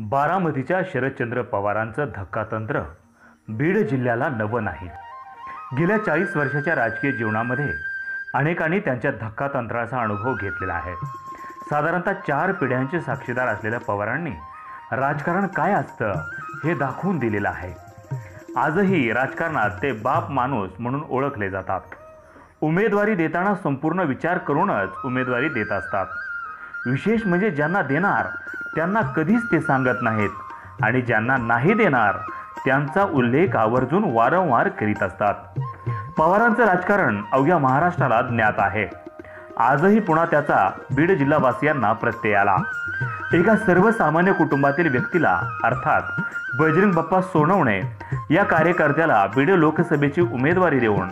बारामतीच्या शरदचंद्र पवारांचं धक्कातंत्र. बीड जिल्ह्याला नवं नाही. गेल्या चाळीस वर्षाच्या राजकीय जीवनामध्ये अनेकांनी त्यांच्या धक्कातंत्राचा अनुभव घेतलेला आहे. साधारणतः चार पिढ्यांचे साक्षीदार असलेल्या पवारांनी राजकारण काय असतं हे दाखवून दिलेलं आहे. आजही राजकारणात ते बाप माणूस म्हणून ओळखले जातात. उमेदवारी देताना संपूर्ण विचार करूनच उमेदवारी देत असतात. विशेष म्हणजे ज्यांना देणार त्यांना कधीच ते सांगत नाहीत. आणि ज्यांना नाही देणार त्यांचा उल्लेख आवर्जून वारंवार करीत असतात. पवारांचं राजकारण अवघ्या महाराष्ट्राला ज्ञात आहे. आजही पुन्हा त्याचा बीड जिल्हावासियांना प्रत्यय आला. एका सर्वसामान्य कुटुंबातील व्यक्तीला अर्थात बजरंग बाप्पा सोनवणे या कार्यकर्त्याला बीड लोकसभेची उमेदवारी देऊन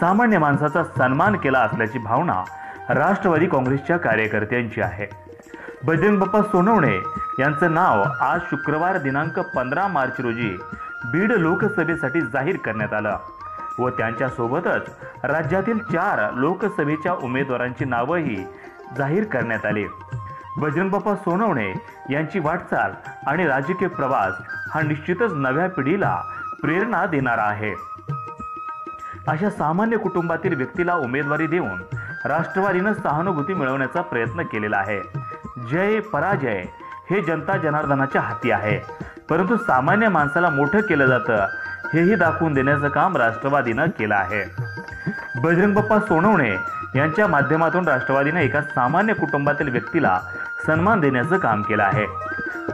सामान्य माणसाचा सन्मान केला असल्याची भावना राष्ट्रवादी काँग्रेसच्या कार्यकर्त्यांची आहे. भजन बाप्पा सोनवणे यांचं नाव आज शुक्रवार दिनांक पंधरा मार्च रोजी बीड लोकसभेसाठी जाहीर करण्यात आलं. व त्यांच्यासोबतच राज्यातील चार लोकसभेच्या उमेदवारांची नावंही जाहीर करण्यात आली. बजरंगबाप्पा सोनवणे यांची वाटचाल आणि राजकीय प्रवास हा निश्चितच नव्या पिढीला प्रेरणा देणारा आहे. अशा सामान्य कुटुंबातील व्यक्तीला उमेदवारी देऊन राष्ट्रवादीनं सहानुभूती मिळवण्याचा प्रयत्न केलेला आहे. जय पराजय हे जनता जनार्दनाच्या हाती आहे. परंतु सामान्य माणसाला मोठं केलं जातं हेही दाखवून देण्याचं काम राष्ट्रवादीनं केलं आहे. बजरंग बाप्पा सोनवणे यांच्या माध्यमातून राष्ट्रवादीनं एका सामान्य कुटुंबातील व्यक्तीला सन्मान देण्याचं काम केलं आहे.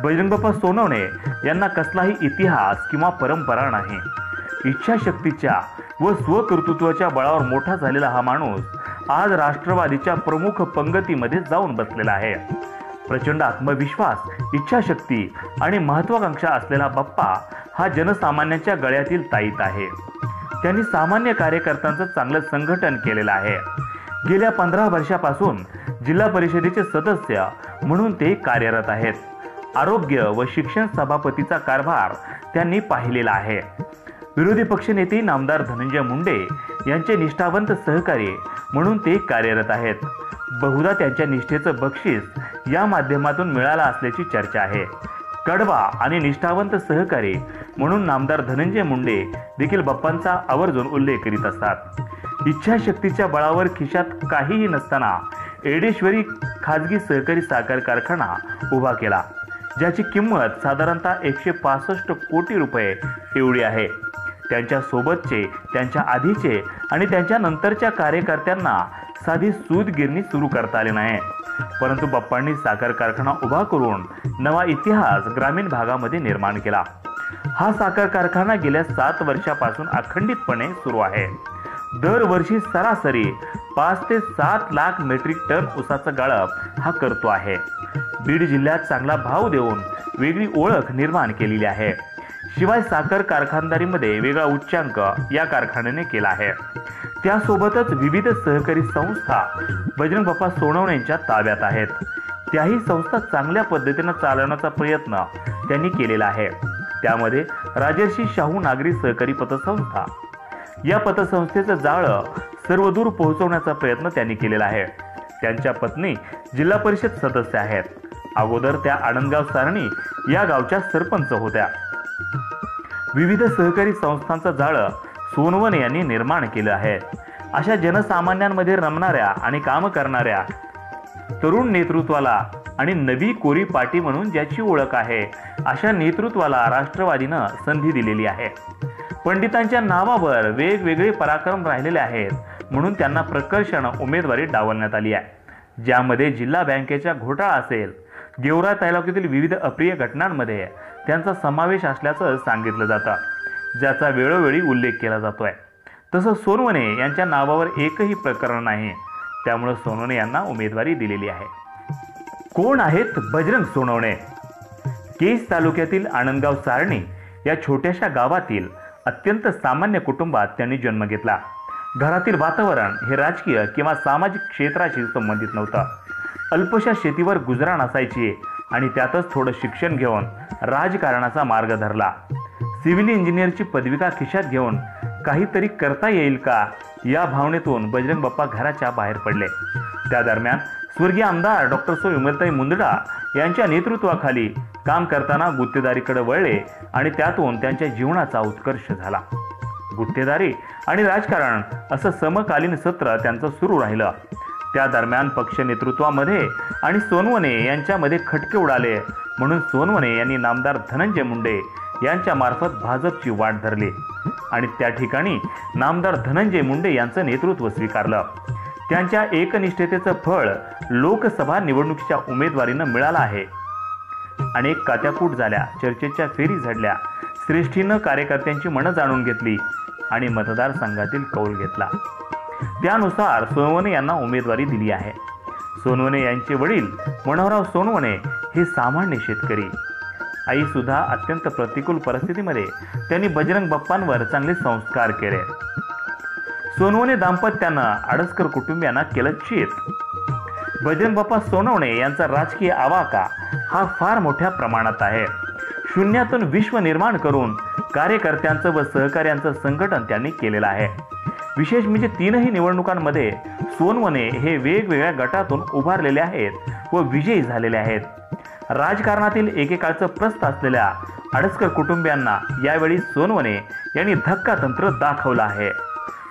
बजरंग बाप्पा सोनवणे यांना कसलाही इतिहास किंवा परंपरा नाही. इच्छाशक्तीच्या व स्वकर्तृत्वाच्या बळावर मोठा झालेला हा माणूस आज राष्ट्रवादीच्या प्रमुख पंगतीमध्ये जाऊन बसलेला आहे. प्रचंड आत्मविश्वास इच्छाशक्ती आणि महत्वाकांक्षा असलेला बाप्पा हा जनसामान्यांच्या गळ्यातील ताईत आहे. त्यांनी सामान्य कार्यकर्त्यांचं चांगलं संघटन केलेलं आहे. गेल्या पंधरा वर्षापासून जिल्हा परिषदेचे सदस्य म्हणून ते कार्यरत आहेत. आरोग्य व शिक्षण सभापतीचा कारभार त्यांनी पाहिलेला आहे. विरोधी पक्षनेते नामदार धनंजय मुंडे यांचे निष्ठावंत सहकारी म्हणून ते कार्यरत आहेत. बहुधा त्यांच्या निष्ठेचं बक्षीस या माध्यमातून मिळाला असल्याची चर्चा आहे. कडवा आणि निष्ठावंत सहकारी म्हणून नामदार धनंजय मुंडे देखील बाप्पांचा आवर्जून उल्लेख करीत असतात. इच्छाशक्तीच्या बळावर खिशात काहीही नसताना एडेश्वरी खाजगी सहकारी साखर कारखाना उभा केला ज्याची किंमत साधारणतः एकशे पासष्ट कोटी रुपये एवढी आहे. त्यांच्या सोबतचे त्यांच्या आधीचे आणि त्यांच्या नंतरच्या कार्यकर्त्यांना साधी सूद गिरणी सुरू करता आली नाही. परंतु बाप्पांनी साखर कारखाना उभा करून नवा इतिहास ग्रामीण भागामध्ये निर्माण केला. हा साखर कारखाना गेल्या सात वर्षापासून अखंडितपणे सुरू आहे. दरवर्षी सरासरी पाच ते सात लाख मेट्रिक टन उसाचा गाळप हा करतो आहे. बीड जिल्ह्यात चांगला भाव देऊन वेगळी ओळख निर्माण केलेली आहे. शिवाय साखर कारखानदारीमध्ये वेगळा उच्चांक या कारखान्याने केला आहे. त्यासोबतच विविध सहकारी संस्था बजरंग बाप्पा सोनवणे ताब्यात आहेत. त्याही संस्था चांगल्या पद्धतीनं चालवण्याचा प्रयत्न त्यांनी केलेला आहे. त्यामध्ये राजर्षी शाहू नागरी सहकारी पतसंस्था. या पतसंस्थेचं जाळं सर्वदूर पोहोचवण्याचा प्रयत्न त्यांनी केलेला आहे. त्यांच्या पत्नी जिल्हा परिषद सदस्य आहेत. अगोदर त्या आनंदगाव सारणी या गावच्या सरपंच होत्या. विविध सहकारी संस्थांचं जाळं सोनवन यांनी निर्माण केलं आहे. अशा जनसामान्यांमध्ये रमणाऱ्या आणि काम करणाऱ्या तरुण नेतृत्वाला आणि नवी कोरी पाटी म्हणून ज्याची ओळख आहे अशा नेतृत्वाला राष्ट्रवादीनं संधी दिलेली आहे. पंडितांच्या नावावर वेगवेगळे पराक्रम राहिलेले आहेत म्हणून त्यांना प्रकर्षण उमेदवारी डावलण्यात आली आहे. ज्यामध्ये जिल्हा बँकेच्या घोटाळा असेल गेवरा तालुक्यातील विविध अप्रिय घटनांमध्ये त्यांचा समावेश असल्याचं सांगितलं जातं. ज्याचा वेळोवेळी उल्लेख केला जातोय. तसं सोनवणे यांच्या नावावर एकही प्रकरण नाही. त्यामुळे सोनवणे यांना उमेदवारी दिलेली आहे. कोण आहेत बजरंग सोनवणे? केस तालुक्यातील आनंदगाव सारणी या छोट्याशा गावातील अत्यंत सामान्य कुटुंबात त्यांनी जन्म घेतला. घरातील वातावरण हे राजकीय किंवा सामाजिक क्षेत्राशी संबंधित नव्हतं. अल्पशा शेतीवर गुजराण असायची आणि त्यातच थोडं शिक्षण घेऊन राजकारणाचा मार्ग धरला. सिव्हिल इंजिनियरची पदविका खिशात घेऊन काहीतरी करता येईल का या भावनेतून बजरंग बाप्पा घराच्या बाहेर पडले. त्या दरम्यान स्वर्गीय आमदार डॉक्टर सो विमलताई मुंदडा यांच्या नेतृत्वाखाली काम करताना गुत्तेदारीकडे वळले आणि त्यातून त्यांच्या जीवनाचा उत्कर्ष झाला. गुत्तेदारी आणि राजकारण असं समकालीन सत्र त्यांचं सुरू राहिलं. त्या दरम्यान पक्ष नेतृत्वामध्ये आणि सोनवणे यांच्यामध्ये खटके उडाले. म्हणून सोनवणे यांनी नामदार धनंजय मुंडे यांच्या मार्फत भाजपची वाट धरली. आणि त्या ठिकाणी नामदार धनंजय मुंडे यांचं नेतृत्व स्वीकारलं. त्यांच्या एकनिष्ठतेचं फळ लोकसभा निवडणुकीच्या उमेदवारीनं मिळालं आहे. अनेक कात्यापूट झाल्या चर्चेच्या फेरी झडल्या श्रेष्ठीनं कार्यकर्त्यांची मनं जाणून घेतली आणि मतदारसंघातील कौल घेतला. त्यानुसार सोनवणे यांना उमेदवारी दिली आहे. सोनवणे यांचे वडील मनोहरराव सोनवणे हे सामान्य शेतकरी. आई सुद्धा अत्यंत प्रतिकूल परिस्थितीमध्ये त्यांनी बजरंग बाप्पांवर चांगले संस्कार केले. सोनवणे दाम्पत्यानं आडसकर कुटुंबियांना केलं चेत. बजरंग बाप्पा सोनवणे यांचा राजकीय आवाका हा फार मोठ्या प्रमाणात आहे. शून्यातून विश्व निर्माण करून कार्यकर्त्यांचं व सहकार्यांचं संघटन त्यांनी केलेलं आहे. विशेष म्हणजे तीनही निवडणुकांमध्ये सोनवणे हे वेगवेगळ्या गटातून उभारलेले आहेत व विजयी झालेले आहेत. राजकारणातील एकेकाळचं प्रस्थ असलेल्या अडसकर कुटुंबियांना यावेळी सोनवणे यांनी धक्का तंत्र दाखवलं आहे.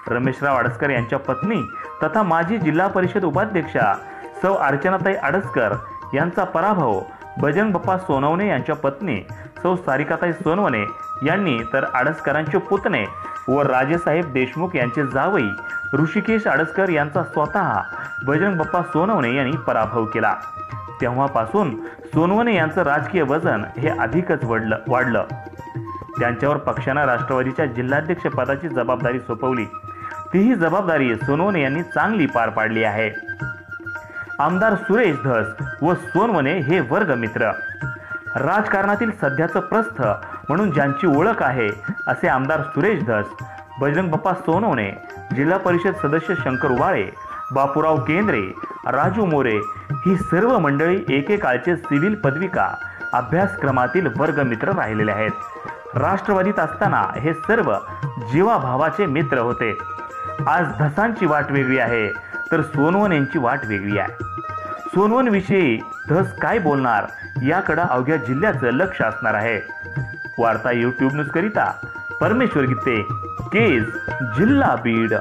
रमेशराव आडसकर यांच्या पत्नी तथा माजी जिल्हा परिषद उपाध्यक्षा सौ अर्चनाताई आडसकर यांचा पराभव बजरंग बप्पा सोनवणे यांच्या पत्नी सौ सारिकाताई सोनवणे यांनी तर आडसकरांचे पुतणे व राजेसाहेब देशमुख यांचे जावई ऋषिकेश आडसकर यांचा स्वतः बजरंग बाप्पा सोनवणे यांनी पराभव केला. तेव्हापासून सोनवणे यांचं राजकीय वजन हे अधिकच वाढलं वाढलं. त्यांच्यावर पक्षानं राष्ट्रवादीच्या जिल्हाध्यक्षपदाची जबाबदारी सोपवली. तीही जबाबदारी सोनवणे यांनी चांगली पार पाडली आहे. आमदार सुरेश धस व सोनवणे हे वर्गमित्र. राजकारणातील सध्याचं प्रस्थ म्हणून ज्यांची ओळख आहे असे आमदार सुरेश धस बजरंग बाप्पा सोनवणे जिल्हा परिषद सदस्य शंकर उबाळे बापूराव केंद्रे राजू मोरे ही सर्व मंडळी एकेकाळचे सिव्हिल पदविका अभ्यासक्रमातील वर्गमित्र राहिलेले आहेत. राष्ट्रवादीत असताना हे सर्व जीवाभावाचे मित्र होते. आज धसांची वाट वेगळी आहे तर सोनवन यांची वाट वेगळी आहे. सोनवन विषयी धस काय बोलणार याकडं अवघ्या जिल्ह्याचं लक्ष असणार आहे. वार्ता युट्यूब न्यूज करिता परमेश्वर गीते केज जिल्हा बीड.